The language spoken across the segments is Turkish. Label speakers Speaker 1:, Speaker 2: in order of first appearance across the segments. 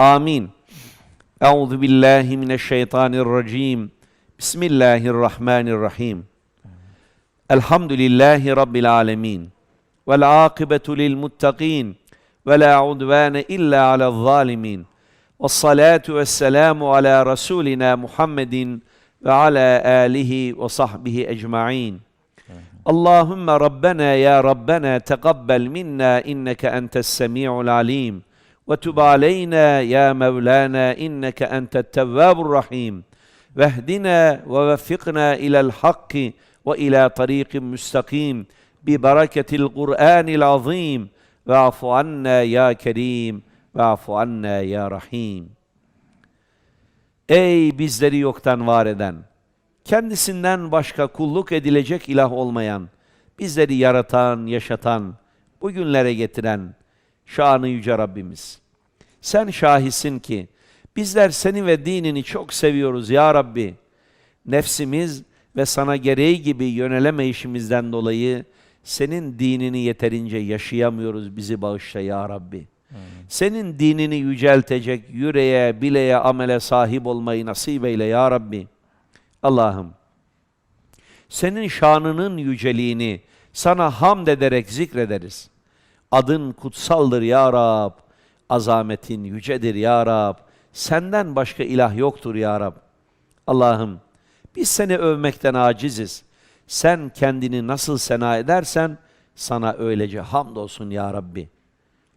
Speaker 1: آمين. أعوذ بالله من الشيطان الرجيم. بسم الله الرحمن الرحيم. الحمد لله رب العالمين والعاقبة للمتقين ولا عدوان إلا على الظالمين والصلاة والسلام على رسولنا محمد وعلى آله وصحبه أجمعين. اللهم ربنا يا ربنا تقبل منا إنك أنت السميع العليم. وتب علينا يا مولانا انك انت التواب الرحيم واهدنا ووفقنا الى الحق والى طريق مستقيم ببركه القران العظيم واعف عنا يا كريم واعف عنا يا رحيم Ey bizleri yoktan var eden, kendisinden başka kulluk edilecek ilah olmayan, bizleri yaratan, yaşatan, bugünlere getiren şanı yüce Rabbimiz. Sen şahisin ki bizler seni ve dinini çok seviyoruz ya Rabbi. Nefsimiz ve sana gereği gibi yönelemeyişimizden dolayı senin dinini yeterince yaşayamıyoruz bizi bağışla ya Rabbi. Senin dinini yüceltecek yüreğe, bileğe, amele sahip olmayı nasip eyle ya Rabbi. Allah'ım senin şanının yüceliğini sana hamd ederek zikrederiz. Adın kutsaldır ya Rab. Azametin yücedir ya Rab. Senden başka ilah yoktur ya Rab. Allah'ım biz seni övmekten aciziz. Sen kendini nasıl sena edersen sana öylece hamdolsun ya Rabbi.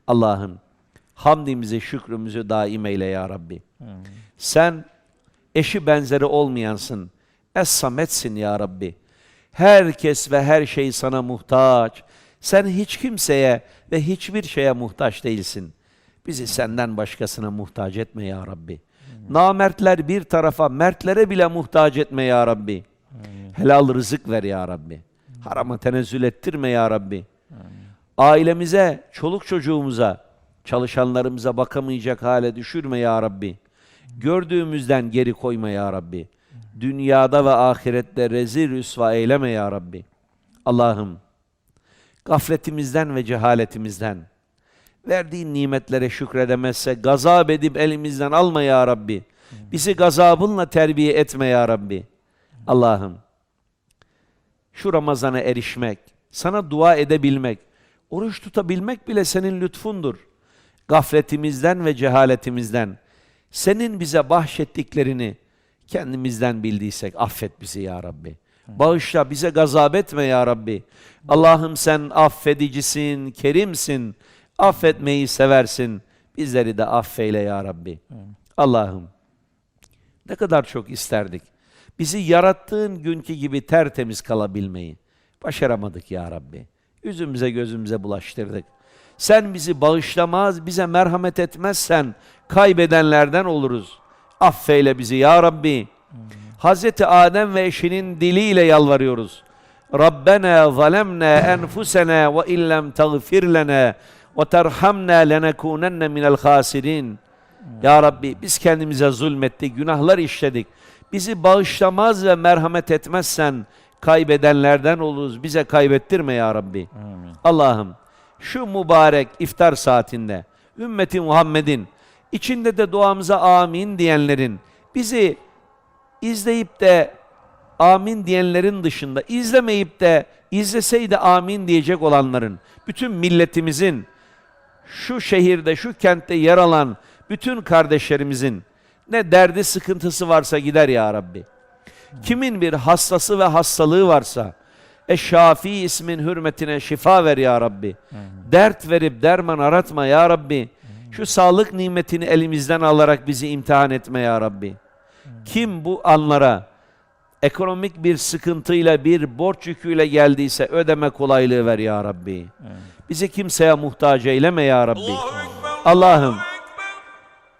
Speaker 1: Allah'ım hamdimizi, şükrümüzü daim eyle ya Rabbi. Sen eşi benzeri olmayansın. Es-Sametsin ya Rabbi. Herkes ve her şey sana muhtaç. Sen hiç kimseye ve hiçbir şeye muhtaç değilsin. Bizi senden başkasına muhtaç etme ya Rabbi. Namertler bir tarafa, mertlere bile muhtaç etme ya Rabbi. Helal rızık ver ya Rabbi. Harama tenezzül ettirme ya Rabbi. Ailemize, çoluk çocuğumuza, çalışanlarımıza bakamayacak hale düşürme ya Rabbi. Gördüğümüzden geri koyma ya Rabbi. Dünyada ve ahirette rezil rüsva eyleme ya Rabbi. Allah'ım gafletimizden ve cehaletimizden verdiğin nimetlere şükredemezse gazap edip elimizden alma ya Rabbi. Bizi gazabınla terbiye etme ya Rabbi. Allah'ım şu Ramazan'a erişmek, sana dua edebilmek, oruç tutabilmek bile senin lütfundur. Gafletimizden ve cehaletimizden senin bize bahşettiklerini kendimizden bildiysek affet bizi ya Rabbi. Bağışla bize gazap etme ya Rabbi. Allah'ım sen affedicisin, kerimsin. Affetmeyi seversin. Bizleri de affeyle ya Rabbi. Allah'ım ne kadar çok isterdik. Bizi yarattığın günkü gibi tertemiz kalabilmeyi. Başaramadık ya Rabbi. Yüzümüze gözümüze bulaştırdık. Sen bizi bağışlamaz, bize merhamet etmezsen kaybedenlerden oluruz. Affeyle bizi ya Rabbi. Hazreti Adem ve eşinin diliyle yalvarıyoruz. Rabbena zalemna enfusena ve illem tagfir lana ve terhamna lenekunenne minel hasirin. Ya Rabbi biz kendimize zulmettik, günahlar işledik. Bizi bağışlamaz ve merhamet etmezsen kaybedenlerden oluruz. Bize kaybettirme ya Rabbi. Allah'ım şu mübarek iftar saatinde ümmeti Muhammed'in içinde de duamıza amin diyenlerin bizi izleyip de amin diyenlerin dışında izlemeyip de izleseydi amin diyecek olanların bütün milletimizin şu şehirde şu kentte yer alan bütün kardeşlerimizin ne derdi sıkıntısı varsa gider ya Rabbi. Kimin bir hastası ve hastalığı varsa Eşşafi ismin hürmetine şifa ver ya Rabbi. Dert verip derman aratma ya Rabbi. Şu sağlık nimetini elimizden alarak bizi imtihan etme ya Rabbi. Kim bu anlara ekonomik bir sıkıntıyla, bir borç yüküyle geldiyse ödeme kolaylığı ver ya Rabbi. Bizi kimseye muhtaç eyleme ya Rabbi. Allah'ım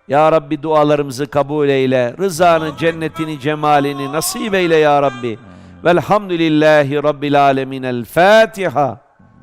Speaker 1: ya Rabbi dualarımızı kabul eyle. Rızanı, cennetini, cemalini nasip eyle ya Rabbi. Velhamdülillahi Rabbil alemin. El Fatiha.